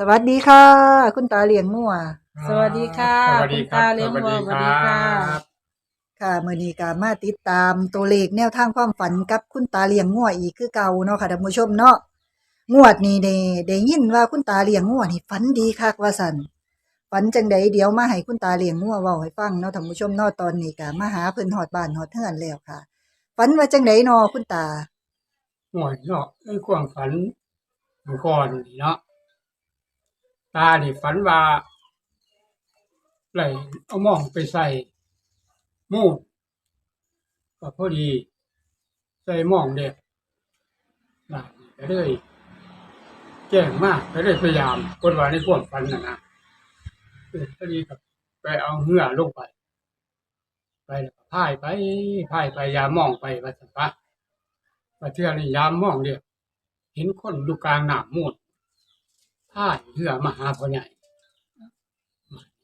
สวัสดีค่ะ คุณตาเลี้ยงงัวสวัสดีค่ะสวัสดีครับคุณตาเลี้ยงวัวสวัสดีสวัสดีค่ะรับค่ะมื่อนี้ก็มาติดตามตัวเลขแนวทางความฝันกับคุณตาเลี้ยงงัวอีกคือเก่าเนาะค่ะท่านผู้ชมเนาะงวดนี้ได้ได้ยินว่าคุณตาเลี้ยงงัวนี่ฝันดีคักว่าสันฝันจังใดเดี๋ยวมาให้คุณตาเลี้ยงงัวเว้าให้ฟังเนาะท่านผู้ชมเนาะตอนนี้ก็มาหาเพิ่นฮอดบ้านฮอดเฮือนแล้วค่ะฝันว่าจังใดเนาะคุณตา หวยเนาะในความฝันเมื่อก่อนนี่เนาะ ตานี่ฝันว่าไหลเอามองไปใส่มูดก็พอดี ใส่มองเด็กบาดนี้ก็เลยแจ้งมากก็เลยพยายามคนว่าในความฝันนะนะเออพอดีกับไปเอาเหื่อลงไป ไปแล้วก็พายไปพายไปยามองไปว่าสันปะว่าเทื่อนี่ยามมองเดียวเห็นคนอยู่กลางหนามมูด ท่ายเหือมาหาพ่อใหญ่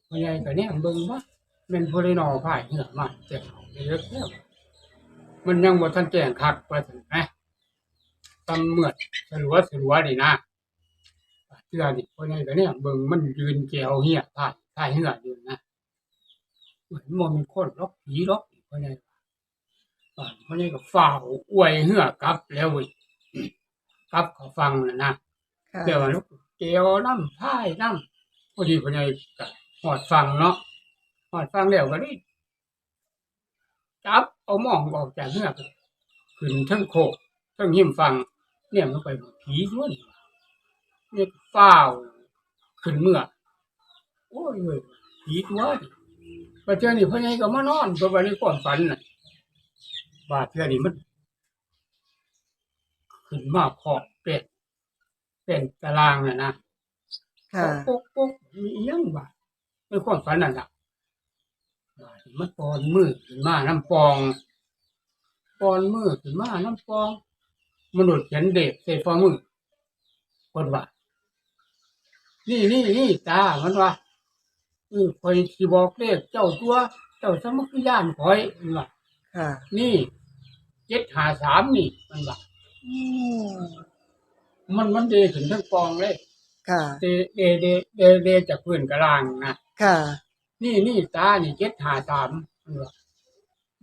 พ่อใหญ่ก็เนี่ยเบิ่งว่าเป็นผู้ใดนอพ่ายเหือมาแจ้งเอาไปเยอะแล้วมันยังบ่ทันแจ้งคักว่าซั่นแหมตำเมือดสลัวสลัวนี่นะเทื่อนี่พ่อใหญ่ก็เนี่ยเบิ่งมันยืนแจวเหียพ่ายพ่ายเหืออยู่นะเหมือนมันมีคนล็อกผีล็อกพ่อใหญ่ป่านเขานี่ก็ฝ่าวอวยเหือกลับแล้วเว้ยกลับเขาฟังนะนะค่ะเดี๋ยวว่าลูก เกียวน้ำพ่ายน้ำพอดีพอดีก็หอดฟังเนาะหอดฟังแล้วก็นี่จับเอาหมองออกจากเหือกขึ้นทั้งโคกทั้งหิมฟัง เนี่ยมันไปผีด้วยนี่เนี่ยฝ้าวขึ้นเมื่อโอ้ยผีตัวนี่ไปเจอนี่พ่อใหญ่ก็มานอนเพราะว่าในความฝันน่ะบาดเทื่อนี่มัน ขึ้นมาขอบเป็ด เป็นตารางน่ะนะค่ะปุ๊กปุ๊กมีอิหยังบาดในความฝันนั่นล่ะบาดนี่มันปอนมือขึ้นมาน้ำปองปอนมือขึ้นมาน้ำปอง มนุษย์เห็นเด็กใส่ฝ่ามือคนว่านี่นี่นี่ตามันว่าเออคอยสิบอกเลขเจ้าตัว เจ้าสมัครยานคอยมันว่าค่ะนี่เจ็ดหาสามนี่มันว่าอื มมันมันเดขึ้นทั้งปองเลยค่ะ เดเดเดเดเดจากพื้นกระลางนะค่ะ นี่นี่ตานี่เจ็ดหาสามมันว่า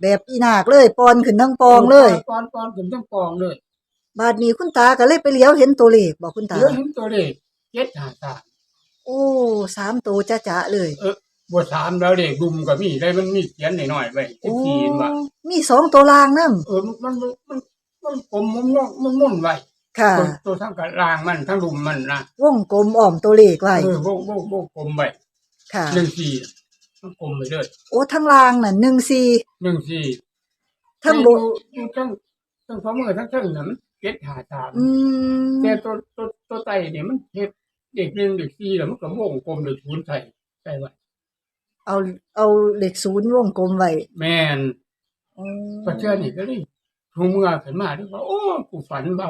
แบบอีนากเลยปอนขึ้นทั้งปองเลยปอนปอนขึ้นทั้งปองเลย บาดนี้คุณตาก็เลยไปเลี้ยวเห็นตัวเลขบอกคุณตาเหลือเห็นตัวเลขเจ็ดหาสามโอ้สามตัวจ้าจ้าเลย เออบทสามแล้วเด็กดุมกับมีได้มันมีเขียนหน่อยๆไว้สิบโอ้สี่ว่ามีสองตัวรางนั่เออมันมันมันมันกลมมันมันมันมุ่นไว้ ค่ะ ตัวตัวทั้งกระลางมันทั้งดุมมันนะวงกลมอ้อมตัวเลขไว้เออโบกโบกโบกกลมไว้ค่ะ หนึ่งสี่มันกลมไปเลยโอ้ทั้งรางน่ะหนึ่งสี่หนึ่งสี่ทั้งดูบนดูทั้งทั้งฝ่ามือทั้งเทั้งน่ะมันเจ็ดหาสามอืมแต่ตัวตัวตัวไตเนี่ยมันเฮ็ดเด็กหนึ่งเด็กสี่แล้วมันก็วงกลมเด็กศูนย์ใส่ใส่ไว้เอาเอาเลขศูนย์วงกลมไว้แม่นโอ้ปัจจุบันนี่ก็เลยทูเมื่อขึ้นมาด้วยว่าโอ้กูฝันเบา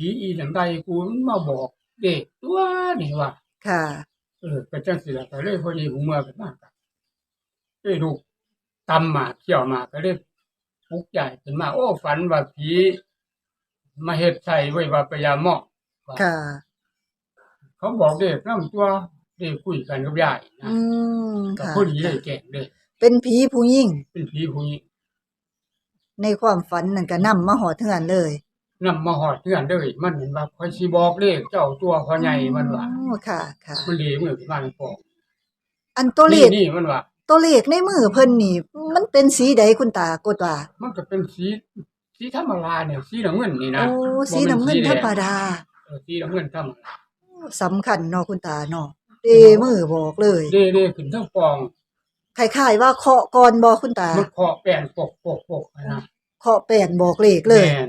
ผีอีหลังใดกูมันมาบอกเด็กตัวนี่ว่าค่ะ เออก็จังสิละก็เลยพอดีหูเมื่อขึ้นมาก็เลยลูกตำหมากเขี่ยวหมากก็เลยปลุกใหญ่ขึ้นมา โอ้ฝันว่าผีมาเฮ็ดใส่ไว้ว่าพยายามเหมาะว่าค่ะ เขาบอกเด็กน้ำตัวเด็กคุยกันกับยายนะอืมก็ค่ะพอดีเลยแก่งเลยเป็นผีผู้หญิงเป็นผีผู้หญิงในความฝันนั่นก็นำมาหอดเทือนเลย นำมาหอดเพื่อนเลยมันเห็นว่าคอยสิบอกเลขเจ้าตัวพ่อใหญ่มันว่าโอ้ค่ะ ค่ะ มันดีมือขึ้นมาในฟองอันตัวเลนี่ขนี่มันว่าตัวเลขในมือเพิ่นนี่ มันเป็นสีใดคุณตากดว่า มันก็เป็นสีสีธรรมดาเนี่ยสีน้ำเงินนี่นะโอ้สีน้ำเงินธรรมดาเออสีน้ำเงินธรรมดาสำคัญเนาะคุณตาเนาะเดมือบอกเลยเด้เด้ขึ้นทั้งฟองคล้ายๆว่าเคาะก่อนบอกคุณตามันเคาะแป้นปกปกปกนะเคาะแป้นบอกเลขเลยแม่น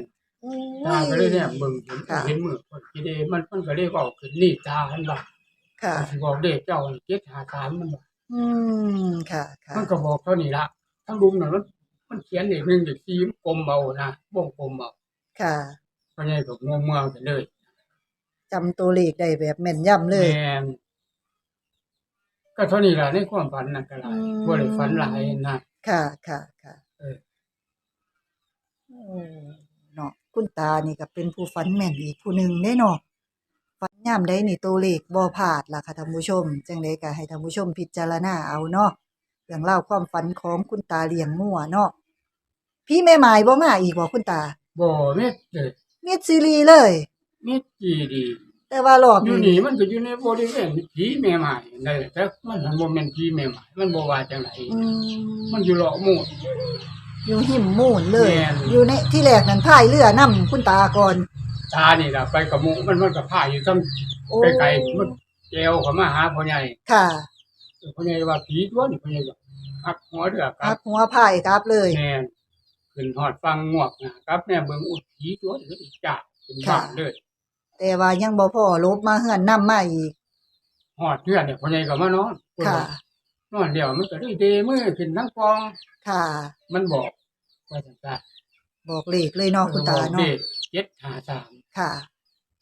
ตาก็เลยเนี่ยเบิ่งเห็นค่ะ เห็นมือคนกิเดมันมันก็เลยบอกขึ้นนี่ตาหันว่าค่ะ สิบอกเลขเจ้าเจ็ดหาสามมันว่าอืม ค่ะ ค่ะ มันก็บอกเท่านี้ละทั้งลุมน่ะมันมันเขียนเด็กหนึ่งเด็กสี่มันกลมเอานะวงกลมเอาค่ะเพราะงั้นก็งงเมืองกันเลยจำตัวเลขได้แบบแม่นยำเลย แม่นก็เท่านี้ละในความฝันนั่นก็หลายอืม บ่ได้ฝันหลายนะ ค่ะ ค่ะ ค่ะเออ โอ้เนาะ คุณตานี่ก็เป็นผู้ฝันแม่นอีกผู้หนึ่งได้เนาะฝันยามใดนี่ตัวเลขบ่พลาดล่ะค่ะท่านผู้ชม จังไดก็ให้ท่านผู้ชมพิจารณาเอาเนาะเรื่องเล่าวความฝันของคุณตาเลี้ยงงัวเนาะพี่แม่หมายบ่มาอีกบ่คุณตาบ่เม็ดเลยมิดซีรีส์เลย เม็ดจีดีแต่ว่ารอบอยู่นี้นี่มันก็อยู่ในบริเวณผีแม่ไม้นั่นแหละแต่มันบ่แม่นผีแม่ไม้มันบ่ว่าจังไดอืมมันอยู่เลาะหมู่ อยู่หิมมูนเลย แม่น อยู่ในที่แรกนั้นพายเรือนํคุณตาก่อนตานี่ล่ะไปกับหมู่มันมันก็พาอยู่ทั้งโอ้ไกลๆมันแจวเข้ามาหาพ่อใหญ่ค่ะพ่อใหญ่ว่าผีตัวนี่พ่อใหญ่ก็หักหัวเรือคพัรักบหัวพายกลับเลย แม่นขึ้นฮอดฟังงวกนะครับแม่เบิ่งอุดผีตัวนี่จ้าเป็นบ้านเลยแต่ว่ายังบ่พอลบมาเฮือนนํมาอีกฮอดเทือนเนี่ยพ่อใหญ่ก็มานอนค่ะ นอนเดียวมันก็ได้เดมือขึ้นทั้งกอง ค่ะ มันบอก ว่าจังซั่นบอกเลขเลยเนาะคุณตาเนาะเจ็ดหาสามค่ะ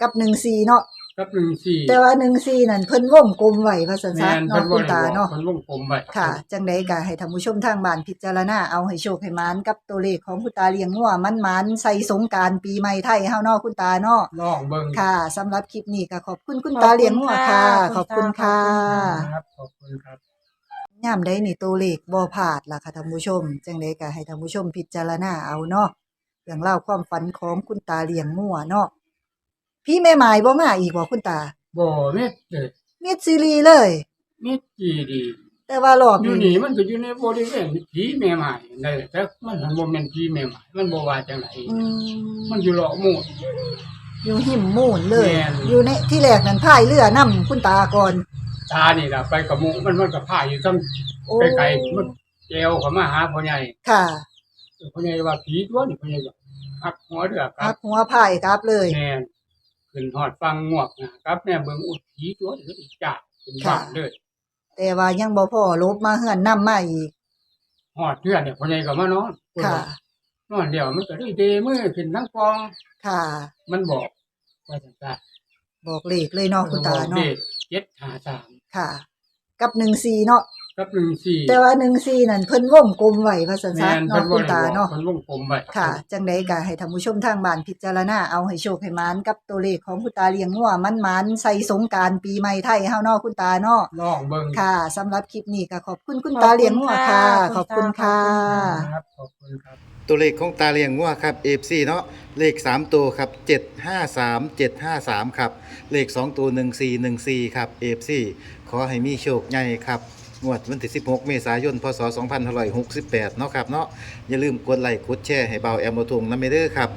กับหนึ่งสี่เนาะกับหนึ่งสี่แต่ว่าหนึ่งสี่นั่นเพิ่นวงกลมไว้ว่าซั่นแม่ซะนเนาะคุณตาเนาะเพิ่นวงกลมไว้ค่ะ จังไดก็ให้ท่านผู้ชมทางบ้านพิจารณาเอาให้โชคให้หมานกับตัวเลขของคุณตาเลี้ยงงัวมันมันๆใส่สงกรารปีใหม่ไทยเฮาเนาะคุณตาเนาะลองเบิ่งค่ะสำหรับคลิปนี้ก็ขอบคุณคุณตาเลี้ยงงัวค่ะขขออบบคุคุณณค่ะค่ะครับขอบคุณครับ ยามใดนี่ตัวเลขบ่พลาดล่ะค่ะท่านผู้ชม จังไดก็ให้ท่านผู้ชมพิจารณาเอาเนาะเรื่องเล่าวความฝันของคุณตาเลี้ยงงัวเนาะพี่แม่หมายบ่มาอีกบ่คุณตาบ่เม็ดเลยมิดซีรีส์เลย เม็ดจีดีแต่ว่ารอบอยู่นี้นี่มันก็อยู่ในบริเวณผีแม่ไม้นั่นแหละแต่มันบ่แม่นผีแม่ไม้มันบ่ว่าจังไดอืมมันอยู่เลาะหมู่ อยู่หิมมูนเลย แม่น อยู่ในที่แรกนั้นพายเรือนํคุณตาก่อน ตานี่ล่ะไปกับหมู่มันมันก็พาอยู่ทั้งโอ้ไกลๆมันแจวเข้ามาหาพ่อใหญ่ค่ะพ่อใหญ่ว่าผีตัวนี่พ่อใหญ่ก็หักหัวเรือคพัรักบหัวพายกลับเลยแม่นขึ้นฮอดฟังงวกนะครับแม่เบิ่งอุดผีตัวนี่จ้าเป็นบ้านเลยแต่ว่ายังบ่พอลบมาเฮือนนํมาอีกฮอดเทือนเนี่ยพ่อใหญ่ก็มานอนค่ะ นอนเดียวมันก็ได้เดมือขึ้นทั้งกอง ค่ะ มันบอกว่าจังซั่นบอกเลขเลยเนาะคุณตาบอกเนาะเด็กเจ็ดหาสาม ค่ะ กับหนึ่งสี่เนาะกับหนึ่งสี่แต่ว่าหนึ่งสี่นั่นเพิ่นวงกลมไว้ว่าซั่นแม่ซะนเนาะคุณตาเนาะเพิ่นวงกลมไว้ค่ะ จังไดก็ให้ท่านผู้ชมทางบ้านพิจารณาเอาให้โชคให้หมานกับตัวเลขของคุณตาเลี้ยงงัวมันมันๆใส่สงกรารปีใหม่ไทยเฮาเนาะคุณตาเนาะลองเบิ่งค่ะสำหรับคลิปนี้ก็ขอบคุณคุณตาเลี้ยงงัวค่ะขขออบบคุคุณณค่ะค่ะครับขอบคุณครับตัวเลขของตาเลียงงัวครับ FC เนาะเลข 3 ตัวครับ 753 753 ครับ เลข 2 ตัว 1414 ครับ FC ขอให้มีโชคใหญ่ครับงวดวันที่ 16 เมษายน พศ 2568 เนาะครับเนาะอย่าลืมกดไลค์กดแชร์ให้เบาแอมโมทงนะเมเดอร์ครับ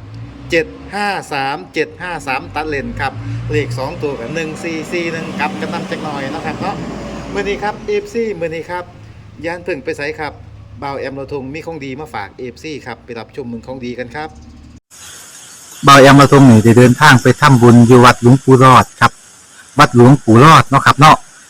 753 753 ตัดเลนครับ เลข 2 ตัวกับ 1441กลับกันนำจักหน่อยนะครับเนาะมื่อนี้ครับ FC มื่อนี้ครับยานพิ่งไปใส่ครับเบาแอมโลทงมีของดีมาฝากเอฟซีครับ ไปรับชมมืองของดีกันครับเบายอมาตย์ทรงนี่ได้เดินทางไปทำบุญอยู่วัดหลวงปู่รอดครับ วัดหลวงปู่รอดเนาะครับเนาะ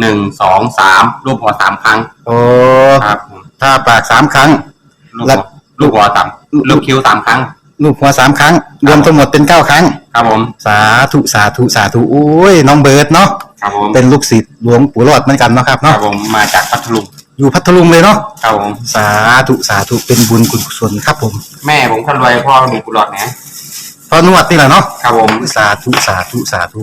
หนึ่งสองสามรูปหัวสามครั้งโอ้ครับผมถ้าปากสามครั้ง ลูกแล้หัววลูกหัวสามลูกคิ้วสามครั้ง ลูกหัวสามครั้ง รวมทั้งหมดเป็นเก้าครั้ง ครับผมสาธุสาธุสาธุโอ้ยน้องเบิร์ดเนาะครับผมเป็นลูกศิษย์หลวงปู่รอดเหมือนกันเนาะครับครับเนาะผมมาจากพัทลุงอยู่พัทลุงเลยเนาะครับผมสาธุสาธุเป็นบุญกุศลครับผมแม่ผมคนรวยพ่อมีกุหลาบนะ พอนวดนี่แหละเนาะครับผม สาธุสาธุสาธุ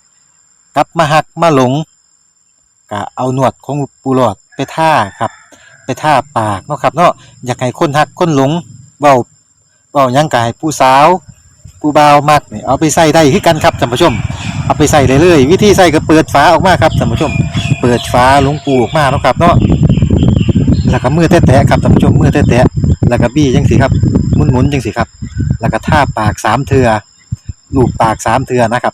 กลับมาหักมาหลงก็เอาหนวดของปูหลอดไปท่าครับ ไปท่าปากเนาะครับเนาะอยากให้คนหักคนหลงเบาเบายังกายผู้สาวผู้บ่ามักเนี่ยเอาไปใส่ได้คือกันครับท่านผู้ชม เอาไปใส่เลยเลย วิธีใส่ก็เปิดฝาออกมาครับท่านผู้ชม เปิดฝาหลวงปูออกมาเนาะครับเนาะแล้วก็มือแตะๆครับท่านผู้ชมมือแตะๆแล้วก็บี้จังสิครับหมุนๆจังสิครับ แล้วก็ท่าปากสามเทือลูบปากสามเทือนะครับ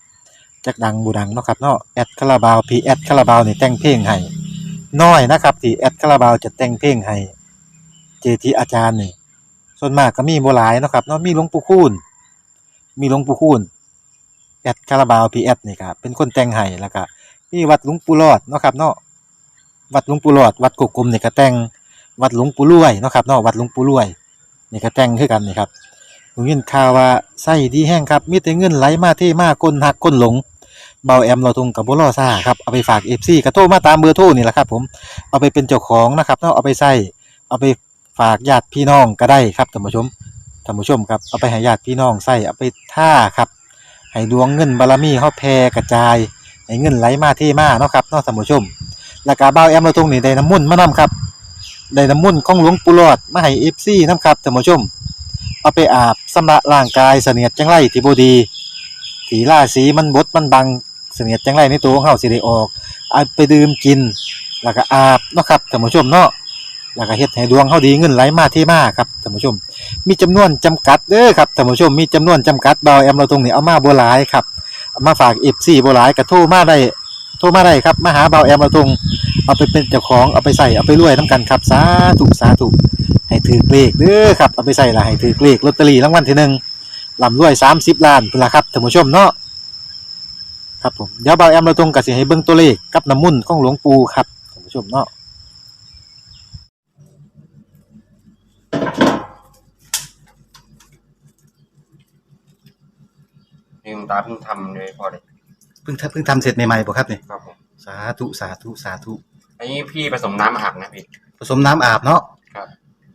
จักดังบูดังเนาะครับเนาะแอดคาราบาวพีแอดคาราบาวนี่แต่งเพลงให้น้อยนะครับที่แอดคาราบาวจะแต่งเพลงให้เจทีอาจารย์นี่ส่วนมากก็มีโบ่หลายเนาะครับเนาะมีหลวงปู่คูณมีหลวงปู่คูณแอดคาราบาวพีแอดนี่ครับเป็นคนแต่งให้แล้วก็มีวัดหลวงปู่รอดเนาะครับเนาะวัดหลวงปู่รอด วัดกกกลมนี่ก็แต่งวัดหลวงปู่รวยเนาะครับเนาะวัดหลวงปู่รวยนี่ก็แต่งคือกันนี่ครับ ผมยินข่าวว่าไส้ดีแห้งครับ มีแต่เงินไหลมาเทมาคนหักคนหลงเบาแอมเราทุงกับบุรอซ่าครับเอาไปฝากเอฟซีกระโทรมาตามเบอร์โทรนี่แหละครับ ผมเอาไปเป็นเจ้าของนะครับเนาะเอาไปใส่เอาไปฝากญาติพี่น้องก็ได้ครับท่านผู้ชมท่านผู้ชมครับเอาไปให้ญาติพี่น้องใส่เอาไปท่าครับให้ดวงเงินบารมีเฮาแผ่กระจายให้เงินไหลมาเทมาเนาะครับเนาะท่านผู้ชมแล้วก็เบาแอมเราทุงนี่ได้น้ำมุ่นมานํครับได้น้ำมุ่นของหลวงปู่หลอดมาให้เอฟซีนํครับท่านผู้ชม เอาไปอาบสำระร่างกายเสนียดจังไรที่บ่ดีถีล่าสีมันบดมันบังเสนียดจังไรในตัวของเฮาสิได้ออกเอาไปดื่มกิน แล้วก็อาบเนาะครับท่านผู้ชมเนาะแล้วก็เฮ็ดให้ดวงเฮาดีเงินไหลมาเทมาครับท่านผู้ชม มีจำนวนจำกัดเด้อครับท่านผู้ชมมีจำนวนจำกัดเบาแอมเราตรงนี้เอามาบ่หลายครับมาฝาก FC บ่หลายก็โทรมาได้โทรมาได้ครับมาหาเบาแอมเราตรงเอาไปเป็นเจ้าของเอาไปใส่เอาไปรวยนํกันครับสาธุสาธุ ให้ถือเลขเด้อครับเอาไปใส่ละให้ถือเลขลอตเตอรี่รางวัลที่หนึ่งลำรวยสามสิบล้านพุ่นละครับท่านผู้ชมเนาะครับผมเดี๋ยวเบาแอมเราตรงกับสิให้เบิ่งตัวเลขกับน้ำมุ่นต์ของหลวงปู่ครับท่านผู้ชมเนาะนี่คุณตาเพิ่งทำเลยพอเลยเพิ่งทำเพิ่งทำเสร็จใหม่ๆบ่ครับเนี่ยครับผมสาธุสาธุสาธุอันนี้พี่ผสมน้ำอาบนะพี่ผสมน้ำอาบเนาะครับ